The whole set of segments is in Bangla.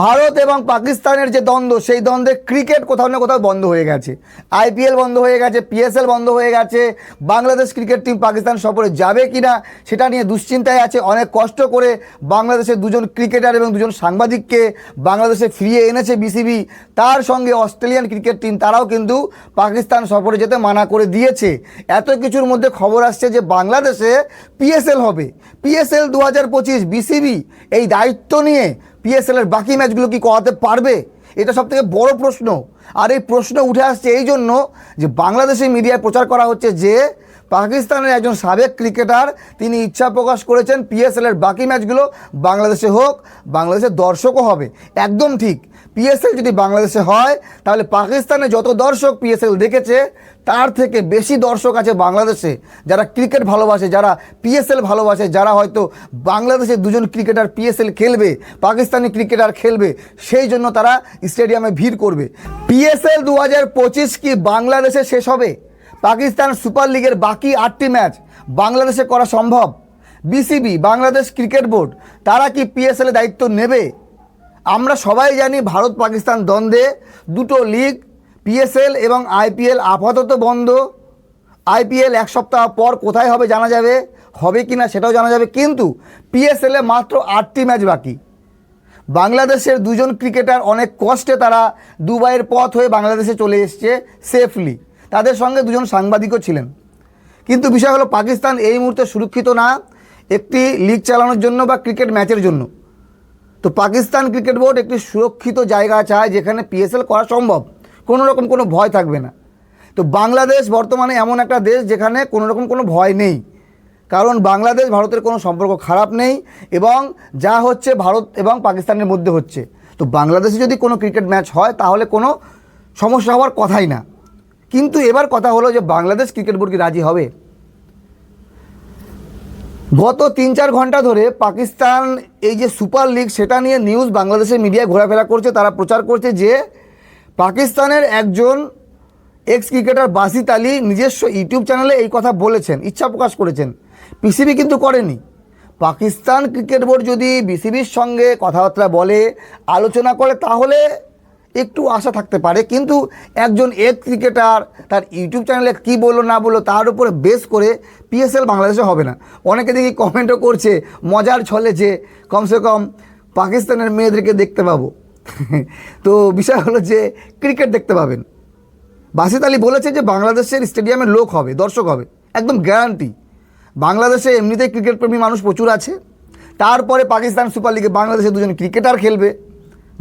ভারত এবং পাকিস্তানের যে দ্বন্দ্ব, সেই দ্বন্দ্বে ক্রিকেট কোথাও না কোথাও বন্ধ হয়ে গেছে। আইপিএল বন্ধ হয়ে গেছে পিএসএল বন্ধ হয়ে গেছে। বাংলাদেশ ক্রিকেট টিম পাকিস্তান সফরে যাবে কি না সেটা নিয়ে দুশ্চিন্তায় আছে। অনেক কষ্ট করে বাংলাদেশের দুজন ক্রিকেটার এবং দুজন সাংবাদিককে বাংলাদেশে ফিরিয়ে এনেছে বিসিবি তার সঙ্গে অস্ট্রেলিয়ান ক্রিকেট টিম, তারাও কিন্তু পাকিস্তান সফরে যেতে মানা করে দিয়েছে। এত কিছুর মধ্যে খবর আসছে যে বাংলাদেশে পিএসএল হবে। পিএসএল দু হাজার পঁচিশ বিসিবি এই দায়িত্ব নিয়ে পিএসএল এর বাকি ম্যাচগুলো কি করাতে পারবে? এটা সব থেকে বড় প্রশ্ন। আর এই প্রশ্ন উঠে আসছে এই জন্য যে বাংলাদেশি মিডিয়ায় প্রচার করা হচ্ছে যে পাকিস্তানের একজন সাবেক ক্রিকেটার তিনি ইচ্ছা প্রকাশ করেছেন পিএসএল এর বাকি ম্যাচগুলো বাংলাদেশে হোক, বাংলাদেশের দর্শকও হবে। একদম ঠিক। পিএসএল যদি বাংলাদেশে হয়, তাহলে পাকিস্তানে যত দর্শক পিএসএল দেখেছে, তার থেকে বেশি দর্শক আছে বাংলাদেশে। যারা ক্রিকেট ভালোবাসে, যারা পিএসএল ভালোবাসে, যারা হয়তো বাংলাদেশে দুজন ক্রিকেটার পিএসএল খেলবে, পাকিস্তানি ক্রিকেটার খেলবে, সেই জন্য তারা স্টেডিয়ামে ভিড় করবে। পিএসএল দু হাজার পঁচিশ কি বাংলাদেশে শেষ হবে? পাকিস্তান সুপার লিগের বাকি আটটি ম্যাচ বাংলাদেশে করা সম্ভব? বিসিবি বাংলাদেশ ক্রিকেট বোর্ড, তারা কি পিএসএল দায়িত্ব নেবে? আমরা সবাই জানি ভারত পাকিস্তান দ্বন্দ্বে দুটো লিগ পিএসএল এবং আইপিএল আপাতত বন্ধ। আইপিএল এক সপ্তাহ পর কোথায় হবে জানা যাবে, হবে কি না সেটাও জানা যাবে, কিন্তু পিএসএলে মাত্র আটটি ম্যাচ বাকি। বাংলাদেশের দুজন ক্রিকেটার অনেক কষ্টে তারা দুবাইয়ের পথ হয়ে বাংলাদেশে চলে এসছে সেফলি তাদের সঙ্গে দুজন সাংবাদিকও ছিলেন। কিন্তু বিষয় হলো, পাকিস্তান এই মুহূর্তে সুরক্ষিত না, একটি লিগ চালানোর জন্য বা ক্রিকেট ম্যাচের জন্য। তো পাকিস্তান ক্রিকেট বোর্ড একটি সুরক্ষিত জায়গা চায় যেখানে পিএসএল করা সম্ভব। কোনো রকম কোনো ভয় থাকবে না। তো বাংলাদেশ বর্তমানে এমন একটা দেশ যেখানে কোনো রকম কোনো ভয় নেই। কারণ বাংলাদেশ ভারতের কোনো সম্পর্ক খারাপ নেই এবং যা হচ্ছে ভারত এবং পাকিস্তানের মধ্যে হচ্ছে। তো বাংলাদেশে যদি কোনো ক্রিকেট ম্যাচ হয় তাহলে কোনো সমস্যা হওয়ার কথাই না। কিন্তু এবার কথা হলো যে বাংলাদেশ ক্রিকেট বোর্ড কি রাজি হবে? গত তিন চার ঘণ্টা ধরে পাকিস্তান এই যে সুপার লিগ, সেটা নিয়ে নিউজ বাংলাদেশের মিডিয়ায় ঘোরাফেরা করছে, তারা প্রচার করছে যে পাকিস্তানের একজন এক্স ক্রিকেটার বাসিত আলী নিজস্ব ইউটিউব চ্যানেলে এই কথা বলেছেন, ইচ্ছা প্রকাশ করেছেন। পিসিবি কিন্তু করেনি। পাকিস্তান ক্রিকেট বোর্ড যদি বিসিবির সঙ্গে কথাবার্তা বলে, আলোচনা করে, তাহলে একটু আশা থাকতে পারে, কিন্তু একজন এক ক্রিকেটার তার ইউটিউব চ্যানেলে কী বলল না বলল তার উপরে বেস করে পিএসএল বাংলাদেশে হবে না। অনেকে দেখি কমেন্টও করছে, মজার ছলে যে কমসে কম পাকিস্তানের মেয়েদেরকে দেখতে পাবো। তো বিষয় হলো যে ক্রিকেট দেখতে পাবেন। বাসিত আলী বলেছে যে বাংলাদেশের স্টেডিয়ামে লোক হবে, দর্শক হবে, একদম গ্যারান্টি বাংলাদেশে এমনিতেই ক্রিকেট প্রেমী মানুষ প্রচুর আছে। তারপরে পাকিস্তান সুপার লিগে বাংলাদেশে দুজন ক্রিকেটার খেলবে।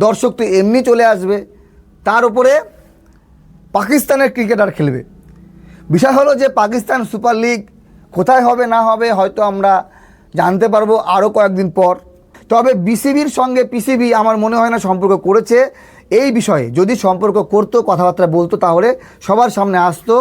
দর্শক তো এমনি চলে আসবে। তার উপরে পাকিস্তানের ক্রিকেটার খেলবে। বিষয় হলো যে পাকিস্তান সুপার লিগ কোথায় হবে, না হবে, হয়তো আমরা জানতে পারব আরও কয়েকদিন পর। তবে বিসিবির সঙ্গে পিসিবি আমার মনে হয় না সম্পর্ক করেছে। এই বিষয়ে যদি সম্পর্ক করতো, কথাবার্তা বলতো, তাহলে সবার সামনে আসতো।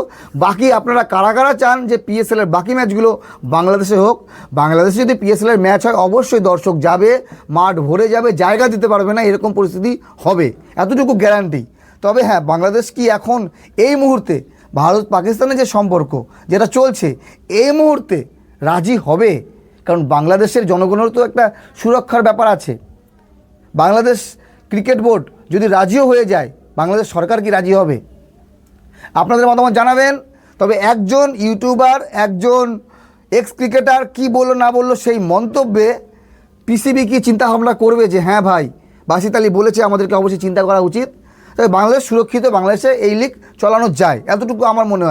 বাকি আপনারা কারা কারা চান যে পিএসএলের বাকি ম্যাচগুলো বাংলাদেশে হোক, বাংলাদেশে যদি পিএসএলের ম্যাচ হয়, অবশ্যই দর্শক যাবে, মাঠ ভরে যাবে, জায়গা দিতে পারবে না, এরকম পরিস্থিতি হবে। এতটুকু গ্যারান্টি তবে হ্যাঁ বাংলাদেশ কি এখন এই মুহূর্তে ভারত পাকিস্তানের যে সম্পর্ক যেটা চলছে, এই মুহূর্তে রাজি হবে? কারণ বাংলাদেশের জনগণের তো একটা সুরক্ষার ব্যাপার আছে। বাংলাদেশ ক্রিকেট বোর্ড যদি রাজিও হয়ে যায়, বাংলাদেশ সরকার কি রাজি হবে? আপনাদের মতামত জানাবেন, তবে একজন ইউটিউবার, একজন এক্স ক্রিকেটার কি বলল, না বলল সেই মন্তব্যে পিসিবি কি চিন্তাভাবনা করবে যে হ্যাঁ ভাই, বাসিত আলী বলেছে আমাদেরকে অবশ্যই চিন্তা করা উচিত। তবে বাংলাদেশ সুরক্ষিত, বাংলাদেশে এই লিগ চালানো যায়। এতটুকু আমার মনে হয়।